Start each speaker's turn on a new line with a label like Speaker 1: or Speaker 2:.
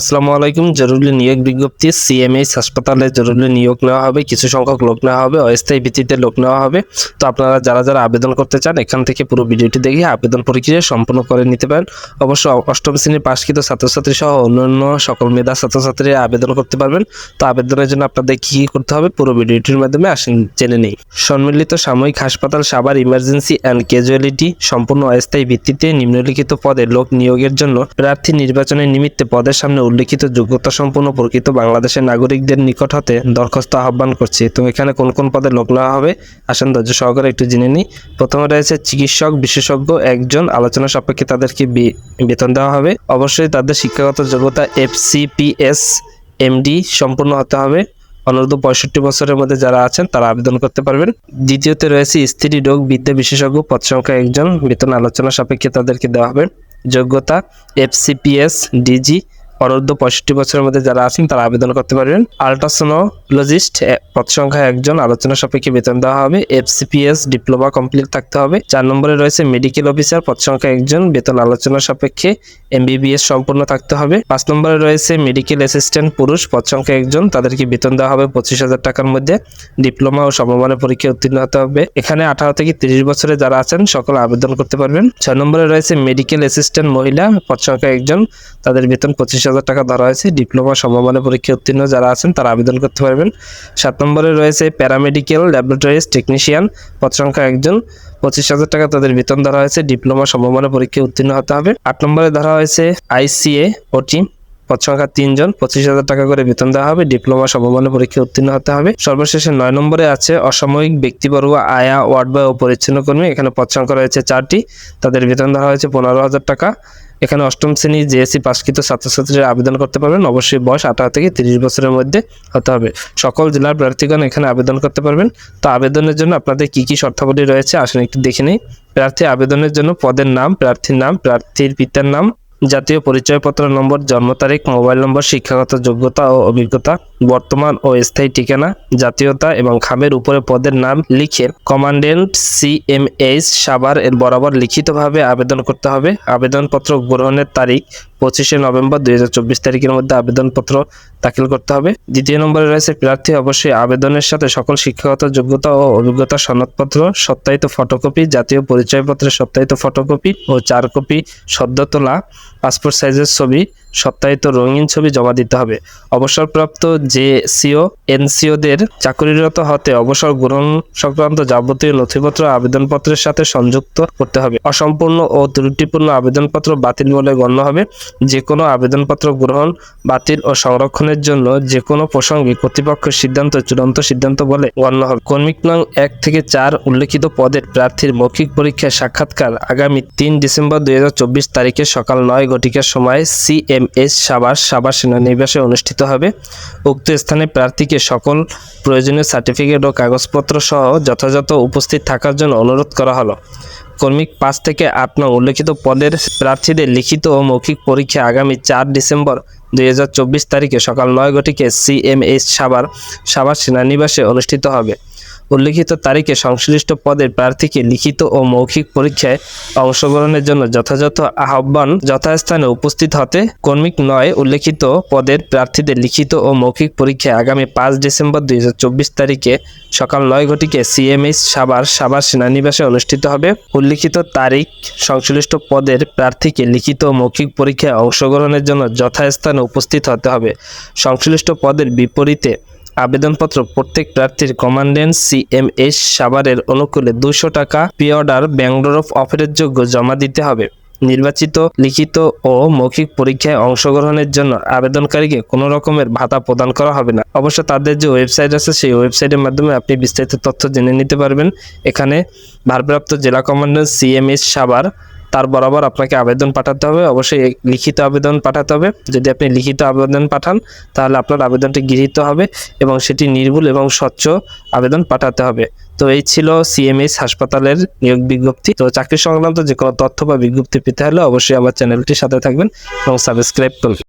Speaker 1: আসসালামু আলাইকুম। জরুরি নিয়োগ বিজ্ঞপ্তি, সিএমএইচ হাসপাতালে জরুরি নিয়োগ নেওয়া হবে, কিছু সংখ্যক লোক নেওয়া হবে, অস্থায়ী ভিত্তিতে লোক নেওয়া হবে। তো আপনারা যারা যারা আবেদন করতে চান, এখান থেকে পুরো ভিডিওটি দেখে আবেদন প্রক্রিয়া সম্পূর্ণ করে নিতে পারেন। অবশ্য অষ্টম শ্রেণির পাশকৃত ছাত্রছাত্রী সহ অন্যান্য সকল মেধা ছাত্রছাত্রীরা আবেদন করতে পারবেন। তো আবেদনের জন্য আপনাদের কী কী করতে হবে, পুরো ভিডিওটির মাধ্যমে আসেন জেনে নেই। সম্মিলিত সাময়িক হাসপাতাল সাভার ইমার্জেন্সি অ্যান্ড ক্যাজুয়ালিটি সম্পূর্ণ অস্থায়ী ভিত্তিতে নিম্নলিখিত পদে লোক নিয়োগের জন্য প্রার্থী নির্বাচনের নিমিত্তে পদের সামনে উল্লেখিত যোগ্যতা সম্পন্ন প্রকৃত বাংলাদেশের নাগরিকদের নিকট হতে দরখাস্ত আহ্বান করছি। তো এখানে কোন কোন পদে লোক নেওয়া হবে? আসেন ধৈর্য সহকারে একটু জেনে নিই। প্রথমে রয়েছে চিকিৎসক, বিশেষজ্ঞ একজন। আলোচনা সাপেক্ষে তাদেরকে বেতন দেওয়া হবে। অবশ্যই তাদের শিক্ষাগত যোগ্যতা এফ এফসিপিএস, এমডি সম্পূর্ণ হতে হবে। অনূর্ধ্ব পঁয়ষট্টি বছরের মধ্যে যারা আছেন, তারা আবেদন করতে পারবেন। দ্বিতীয়তে রয়েছে স্ত্রী রোগ বিদ্যা বিশেষজ্ঞ, পদ সংখ্যা একজন। বেতন আলোচনা সাপেক্ষে তাদেরকে দেওয়া হবে। যোগ্যতা এফ এফসিপিএস, ডিজি অনূর্ধ্ব পঁয়ষট্টি বছরের মধ্যে যারা আছেন, তারা আবেদন করতে পারবেন। আলট্রাসোনোলজিস্ট পদ সংখ্যা একজন, আলোচনা সাপেক্ষে বেতন দেওয়া হবে। এফসিপিএস ডিপ্লোমা কমপ্লিট থাকতে হবে। চার নম্বরে রয়েছে মেডিকেল অফিসার পদ সংখ্যা একজন, বেতন আলোচনা সাপেক্ষে এমবিবিএস সম্পূর্ণ থাকতে হবে। পাঁচ নম্বরে রয়েছে মেডিকেল অ্যাসিস্ট্যান্ট পুরুষ, পদ সংখ্যা একজন, তাদেরকে বেতন দেওয়া হবে পঁচিশ হাজার টাকার মধ্যে। ডিপ্লোমা ও সমমানের পরীক্ষায় উত্তীর্ণ হতে হবে। এখানে আঠারো থেকে তিরিশ বছরে যারা আছেন, সকলে আবেদন করতে পারবেন। ছয় নম্বরে রয়েছে মেডিকেল অ্যাসিস্ট্যান্ট মহিলা, পদ সংখ্যা একজন, তাদের বেতন পঁচিশ হাজার টাকা ধরা হয়েছে, ডিপ্লোমা সমমানের পরীক্ষায় উত্তীর্ণ যারা আছেন তারা আবেদন করতে পারবেন। সাত নম্বরে রয়েছে প্যারামেডিক্যাল ল্যাবরেটরিজ টেকনিশিয়ান পদ সংখ্যা একজন। পঁচিশ হাজার টাকা তাদের বেতন ধরা হয়েছে, ডিপ্লোমা সমমানের পরীক্ষায় উত্তীর্ণ হতে হবে। আট নম্বরে ধরা হয়েছে আইসিএ ওটি, পদ সংখ্যা তিনজন। পঁচিশ হাজার টাকা করে বেতন দেওয়া হবে, ডিপ্লোমা সমমানের পরীক্ষায় উত্তীর্ণ হতে হবে। সর্বশেষে নয় নম্বরে আছে অসাময়িক ব্যক্তিবর্গ, আয়া, ওয়ার্ড বয় ও পরিচ্ছন্ন কর্মী। এখানে পদ সংখ্যা রয়েছে চারটি। তাদের বেতন ধরা হয়েছে পনেরো হাজার টাকা। এখানে অষ্টম শ্রেণি জেএসসি পাশকৃত ছাত্রছাত্রীরা আবেদন করতে পারবেন। অবশ্যই বয়স আঠারো থেকে তিরিশ বছরের মধ্যে হতে হবে। সকল জেলার প্রার্থীগণ এখানে আবেদন করতে পারবেন। তো আবেদনের জন্য আপনাদের কি কি শর্তাবলী রয়েছে আসলে একটু দেখে নিই। প্রার্থী আবেদনের জন্য পদের নাম, প্রার্থীর নাম, প্রার্থীর পিতার নাম জাতীয় পরিচয়পত্র নম্বর, জন্ম তারিখ, মোবাইল নম্বর, শিক্ষাগত যোগ্যতা ও অভিজ্ঞতা, বর্তমান ও স্থায়ী ঠিকানা, জাতীয়তা এবং খামের উপরে পদের নাম লিখে কমান্ডেন্ট সি সিএমএইচ সাভার এর বরাবর লিখিতভাবে আবেদন করতে হবে। আবেদনপত্র গ্রহণের তারিখ পঁচিশে নভেম্বর দুই হাজার চব্বিশ তারিখের মধ্যে আবেদনপত্র দাখিল করতে হবে। দ্বিতীয় নম্বরে রয়েছে, প্রার্থী অবশ্যই আবেদনের সাথে সকল শিক্ষাগত যোগ্যতা ও অভিজ্ঞতা সনদপত্র, সত্যায়িত ফটোকপি, জাতীয় পরিচয়পত্রের সত্যায়িত ফটোকপি ও চার কপি সদ্য তোলা পাসপোর্ট সাইজের ছবি, সত্যায়িত রঙিন ছবি জমা দিতে হবে। অবসরপ্রাপ্ত যে সিও এনসিওদের চাকরিরত হতে অবসর গ্রহণ সংক্রান্ত যাবতীয় নথিপত্র, আবেদনপত্রের সাথে সংযুক্ত করতে হবে। অসম্পূর্ণ ও ত্রুটিপূর্ণ আবেদনপত্র বাতিল বলে গণ্য হবে। যে কোনো আবেদনপত্র গ্রহণ, বাতিল ও সংরক্ষণের জন্য যে কোনো প্রসঙ্গে কর্তৃপক্ষের সিদ্ধান্ত চূড়ান্ত সিদ্ধান্ত বলে গণ্য হবে। কর্মিক নং এক থেকে চার উল্লেখিত পদের প্রার্থীর মৌখিক পরীক্ষায় সাক্ষাৎকার আগামী তিন ডিসেম্বর দুই হাজার চব্বিশ তারিখে সকাল নয় ঘটিকার সময় সিএমএস সাবাস সাবাস সেনানিবাসে অনুষ্ঠিত হবে। উক্ত স্থানে প্রার্থীকে সকল প্রয়োজনীয় সার্টিফিকেট ও কাগজপত্র সহ যথাযথ উপস্থিত থাকার জন্য অনুরোধ করা হলো। কর্মিক পাঁচ থেকে আট নং উল্লেখিত পদের প্রার্থীদের লিখিত ও মৌখিক পরীক্ষা আগামী চার ডিসেম্বর দুই হাজার চব্বিশ তারিখে সকাল নয় ঘটিকে সিএমএস সাভার সাভার সেনানিবাসে অনুষ্ঠিত হবে। উল্লিখিত তারিখে সংশ্লিষ্ট পদের প্রার্থীকে লিখিত ও মৌখিক পরীক্ষায় অংশগ্রহণের জন্য যথাযথ আহ্বান যথাস্থানে উপস্থিত হতে কর্মিক নয় উল্লেখিত পদের প্রার্থীদের লিখিত ও মৌখিক পরীক্ষায় আগামী পাঁচ ডিসেম্বর দুই হাজার চব্বিশ তারিখে সকাল নয় ঘটিকে সিএমএস সাবার সাবার সেনানিবাসে অনুষ্ঠিত হবে। উল্লিখিত তারিখ সংশ্লিষ্ট পদের প্রার্থীকে লিখিত ও মৌখিক পরীক্ষায় অংশগ্রহণের জন্য যথাস্থানে উপস্থিত হতে হবে। সংশ্লিষ্ট পদের বিপরীতে আবেদনপত্র প্রত্যেক প্রার্থীর কমান্ডেন্ট সিএমএস সাভারের অনুকূলে দুশো টাকা পি অর্ডার ব্যাঙ্গলোর অফারের যোগ্য জমা দিতে হবে। নির্বাচিত, লিখিত ও মৌখিক পরীক্ষায় অংশগ্রহণের জন্য আবেদনকারীকে কোনো রকমের ভাতা প্রদান করা হবে না। অবশ্য তাদের যে ওয়েবসাইট আছে, সেই ওয়েবসাইটের মাধ্যমে আপনি বিস্তারিত তথ্য জেনে নিতে পারবেন। এখানে ভারপ্রাপ্ত জেলা কমান্ডার সিএমএস সাভার তার বরাবর আপনাকে আবেদন পাঠাতে হবে। অবশ্যই লিখিত আবেদন পাঠাতে হবে। যদি আপনি লিখিত আবেদন পাঠান, তাহলে আপনার আবেদনটি গৃহীত হবে এবং সেটি নির্ভুল এবং স্বচ্ছ আবেদন পাঠাতে হবে। তো এই ছিল সিএমএস হাসপাতালের নিয়োগ বিজ্ঞপ্তি। তো চাকরি সংক্রান্ত যে কোনো তথ্য বা বিজ্ঞপ্তি পেতে হলে অবশ্যই আমার চ্যানেলটির সাথে থাকবেন এবং সাবস্ক্রাইব করবেন।